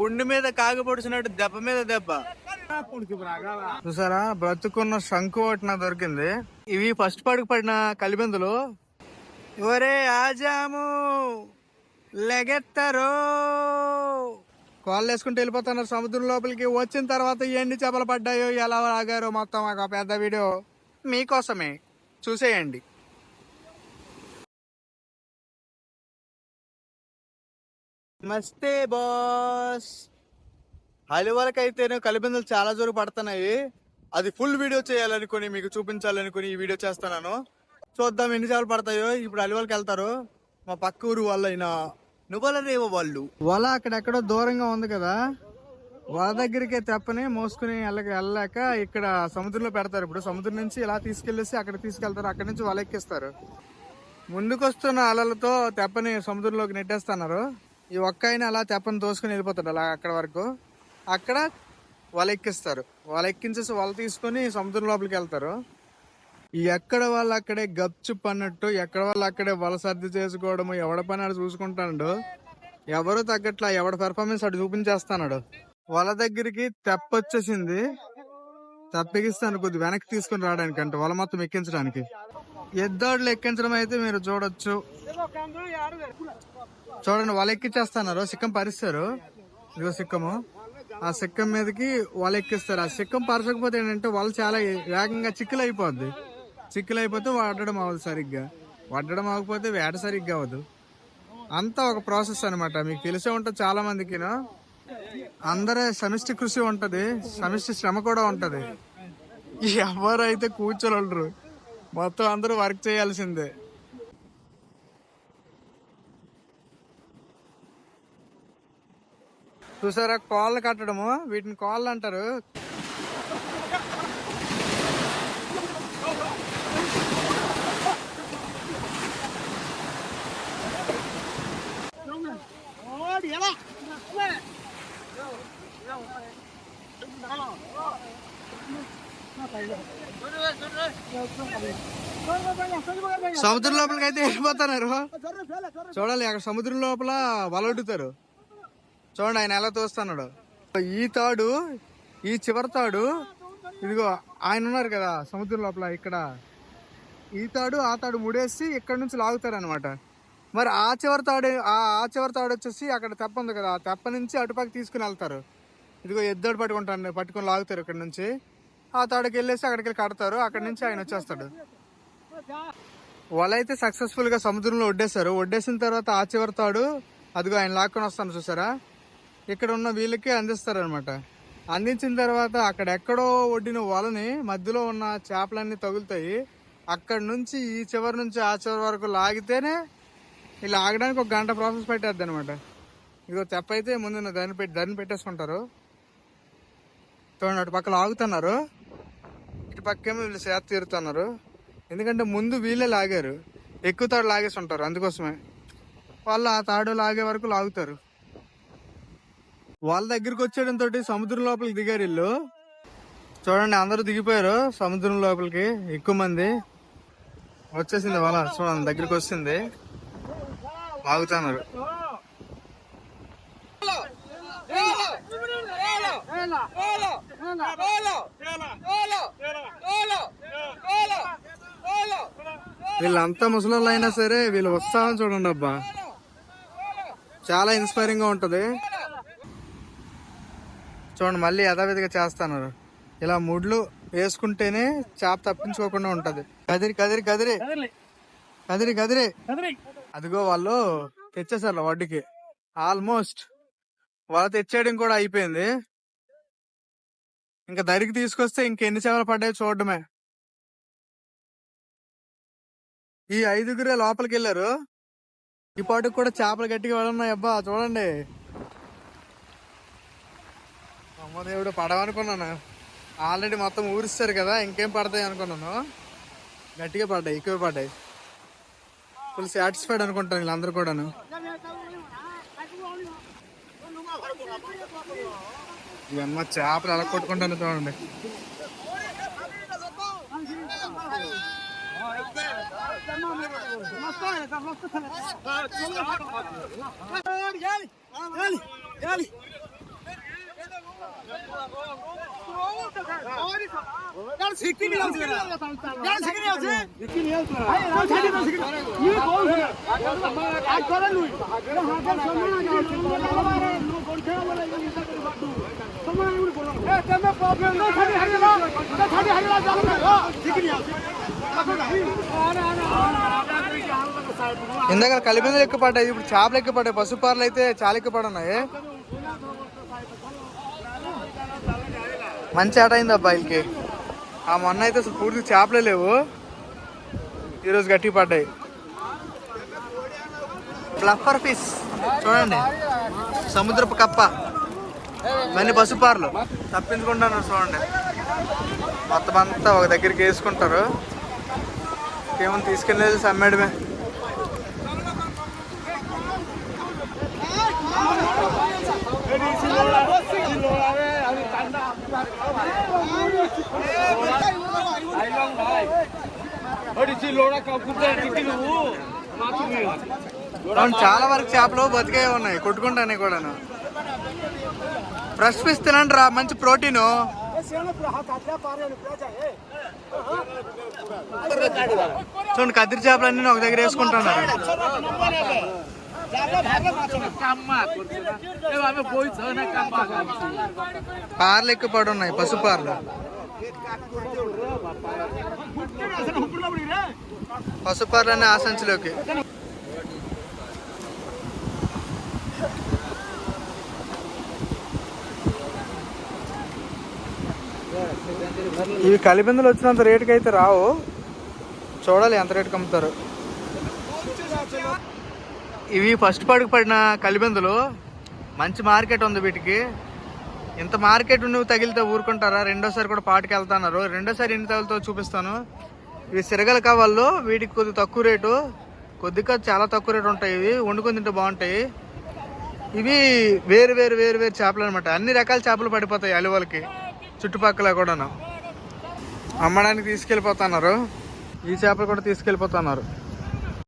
పుండి మీద కాగపొడిచినట్టు దెబ్బ మీద దెబ్బ. చూసారా? బ్రతుకున్న శంకు ఒకటి నాకు దొరికింది. ఇవి ఫస్ట్ పడుకు పడిన కలిబిందులు. ఒరే ఆజాము లెగెత్తరు. కాళ్ళు వేసుకుంటూ వెళ్ళిపోతున్నారు సముద్రం లోపలికి. వచ్చిన తర్వాత ఎన్ని చేపలు పడ్డాయో ఎలా ఆగారో మొత్తం ఒక పెద్ద వీడియో మీకోసమే. చూసేయండి. నమస్తే బాస్. హలివలకైతే కలిబిందులు చాలా జోరు పడుతున్నాయి. అది ఫుల్ వీడియో చేయాలనుకుని మీకు చూపించాలనుకుని ఈ వీడియో చేస్తున్నాను. చూద్దాం ఎన్ని చేపలు పడతాయో. ఇప్పుడు అలివలకి వెళ్తారు. మా పక్క ఊరు వాళ్ళైన నువ్వలరేవో వాళ్ళు. వల అక్కడెక్కడో దూరంగా ఉంది కదా. వల దగ్గరికే తెప్పని మోసుకుని వెళ్ళక వెళ్ళాక ఇక్కడ సముద్రంలో పెడతారు. ఇప్పుడు సముద్రం నుంచి ఇలా తీసుకెళ్ళేసి అక్కడ తీసుకెళ్తారు. అక్కడ నుంచి వల ఎక్కిస్తారు. ముందుకొస్తున్న అలలతో తెప్పని సముద్రంలోకి నెట్టేస్తున్నారు. ఈ ఒక్క ఆయన అలా తెప్పని తోసుకుని వెళ్ళిపోతాడు అలా అక్కడ వరకు. అక్కడ వల ఎక్కిస్తారు. వల ఎక్కించేసి వల తీసుకొని సముద్రం లోపలికి వెళ్తారు. ఎక్కడ వాళ్ళు అక్కడే గప్చుప్ అన్నట్టు ఎక్కడ వాళ్ళు అక్కడే వల సర్ది చేసుకోవడము ఎవడ పని ఆడు చూసుకుంటాడు ఎవరు తగ్గట్లా ఎవడ పెర్ఫార్మెన్స్ అటు చూపించేస్తాడు వల దగ్గరికి తెప్ప వచ్చేసింది. తెప్పిగిస్తాను కొద్ది వెనక్కి తీసుకుని రావడానికి అంటే వల మొత్తం ఎక్కించడానికి. ఎద్దాడులు ఎక్కించడం అయితే మీరు చూడొచ్చు. చూడండి వాళ్ళు ఎక్కించేస్తున్నారు సిక్కం పరిస్తారు. ఇదిగో సిక్కము. ఆ సిక్కం మీదకి వాళ్ళు ఎక్కిస్తారు. ఆ సిక్కం పరచకపోతే ఏంటంటే వాళ్ళు చాలా వేగంగా చిక్కులు అయిపోద్ది చిక్కులు అయిపోతే వడ్డడం అవ్వదు సరిగ్గా. వడ్డడం అవ్వకపోతే వేట సరిగ్గా అవ్వదు. అంతా ఒక ప్రాసెస్ అనమాట మీకు తెలిసే ఉంటుంది చాలా మందికి అందరే సమిష్టి కృషి ఉంటది. సమిష్టి శ్రమ కూడా ఉంటది. ఎవరైతే కూర్చోలేరు మొత్తం అందరూ వర్క్ చేయాల్సిందే. చూసారా? కోళ్ళు కట్టడము. వీటిని కోళ్ళు అంటారు. సముద్రం లోపలికి అయితే వెళ్ళిపోతున్నారు చూడాలి అక్కడ సముద్రం లోపల వలడుతారు చూడండి ఆయన ఎలా తోస్తున్నాడు. ఈ తాడు ఈ చివరి తాడు ఇదిగో ఆయన ఉన్నారు కదా సముద్రం లోపల ఇక్కడ. ఈ తాడు ఆ తాడు ముడేసి ఇక్కడ నుంచి లాగుతారు అనమాట మరి ఆ చివరి తాడు ఆ చివరి తాడు వచ్చేసి అక్కడ తెప్ప ఉంది కదా ఆ తెప్ప నుంచి అటుపక్క తీసుకుని వెళ్తారు. ఇదిగో ఎద్దోడు పట్టుకుంటాను పట్టుకొని లాగుతారు ఇక్కడ నుంచి. ఆ తాడుకి వెళ్ళేసి అక్కడికి వెళ్ళి కడతారు. అక్కడ నుంచి ఆయన వచ్చేస్తాడు. వాళ్ళైతే అయితే సక్సెస్ఫుల్గా సముద్రంలో ఒడ్డేశారు. ఒడ్డేసిన తర్వాత ఆ చివరి తాడు అదిగో ఆయన లాక్కొని వస్తాను చూసారా? ఇక్కడ ఉన్న వీళ్ళకి అందిస్తారు అనమాట అందించిన తర్వాత అక్కడ ఎక్కడో ఒడ్డిన వలని మధ్యలో ఉన్న చేపలన్నీ తగులుతాయి. అక్కడ నుంచి ఈ చివరి నుంచి ఆ చివరి వరకు లాగితేనే ఇలా ఆగడానికి ఒక గంట ప్రాసెస్ పెట్టేద్ది అనమాట ఇదిగో తెప్ప అయితే ముందు దాన్ని పెట్టి దాన్ని పెట్టేసుకుంటారు. చూడండి అటు పక్కన ఆగుతున్నారు ఇటు పక్కేమో వీళ్ళు సేత తీరుతున్నారు. ఎందుకంటే ముందు వీళ్ళే లాగారు. ఎక్కువ తాడు లాగేసి ఉంటారు అందుకోసమే. వాళ్ళు ఆ తాడు లాగే వరకు లాగుతారు. వాళ్ళ దగ్గరికి వచ్చేయడంతో సముద్రం లోపలికి దిగారు ఇల్లు చూడండి అందరూ దిగిపోయారు సముద్రం లోపలికి ఎక్కువ మంది. వచ్చేసింది వాళ్ళ చూడండి దగ్గరికి వస్తుంది లాగుతున్నారు. వీళ్ళంతా ముసలోళ్ళు అయినా సరే వీళ్ళ ఉత్సాహం చూడండి అబ్బా చాలా ఇన్స్పైరింగ్గా ఉంటది. చూడండి మళ్ళీ యథావిధిగా చేస్తున్నారు ఇలా ముడ్లు వేసుకుంటేనే చేప తప్పించుకోకుండా ఉంటది. కదిరి కదిరి కదిరి. కదిరి. కదిరి అదిగో వాళ్ళు తెచ్చేసారు వడ్డీకి. ఆల్మోస్ట్ వాళ్ళు తెచ్చేయడం కూడా అయిపోయింది. ఇంకా దరికి తీసుకొస్తే ఇంకెన్ని చేపలు పడ్డాయో చూడడమే. ఈ ఐదుగురే లోపలికి వెళ్ళారు. ఈ పాటుకు కూడా చేపలు గట్టిగా వెళ్ళున్నాయి అబ్బా చూడండి. అమ్మ దేవుడు పడవనుకున్నాను. ఆల్రెడీ మొత్తం ఊరిస్తారు కదా ఇంకేం పడతాయి అనుకున్నాను. గట్టిగా పడ్డాయి ఎక్కువ పడ్డాయి. ఫుల్ సాటిస్ఫైడ్ అనుకుంటాను వీళ్ళందరూ కూడాను. ఈ అమ్మ చేపలు ఎలా కొట్టుకుంటాను చూడండి. ఇందాక కలిపిందలు ఎక్కువ పడ్డాయి ఇప్పుడు చేపలు ఎక్కువ పడ్డాయి పశుపార్లు అయితే చాలా ఎక్కువ పడున్నాయి మంచి ఆట అయింది అబ్బాయిలకి ఆ మొన్న అయితే అసలు పూర్తి చేపలే లేవు. ఈరోజు గట్టి పడ్డాయి. ఫ్లఫర్ ఫిష్ చూడండి. సముద్రపు కప్ప. ఇవన్నీ పసుపార్లు తప్పించుకుంటాను చూడండి. మొత్తం అంతా ఒక దగ్గరికి వేసుకుంటారు. ఏమో తీసుకెళ్ళేది సమ్మేడమే అవును చాలా వరకు చేపలు బతికే ఉన్నాయి కొట్టుకుంటానే కూడాను. ఫ్రెష్ ఫిష్ తినండి రా మంచి ప్రోటీన్. చూడండి కదిరి చేపలు అన్ని ఒక దగ్గర వేసుకుంటున్నారు. పార్లు ఎక్కువ పడి ఉన్నాయి పసుపు పార్లు. పసుపార్లు అన్ని ఆసంచులోకి ఇవి కలిబిందులు వచ్చినంత రేటుకి అయితే రావు. చూడాలి ఎంత రేటుకి అమ్ముతారు. ఇవి ఫస్ట్ పడుకు పడిన కలిబిందులు. మంచి మార్కెట్ ఉంది వీటికి. ఇంత మార్కెట్ నువ్వు తగిలితే ఊరుకుంటారా? రెండోసారి కూడా పాటికి వెళ్తున్నారు. రెండోసారి ఎన్ని తగులుతో చూపిస్తాను. ఇవి సిరగల కావాళ్ళు. వీటికి కొద్ది తక్కువ రేటు. కొద్దిగా చాలా తక్కువ రేటు ఉంటాయి ఇవి. వండుకొని తింటే బాగుంటాయి. ఇవి వేరు వేరు వేరు వేరు చేపలు అనమాట అన్ని రకాల చేపలు పడిపోతాయి అలివలకి. చుట్టుపక్కల కూడాను. అమ్మడానికి తీసుకెళ్ళిపోతున్నారు. ఈ చేపలు కూడా తీసుకెళ్ళిపోతున్నారు.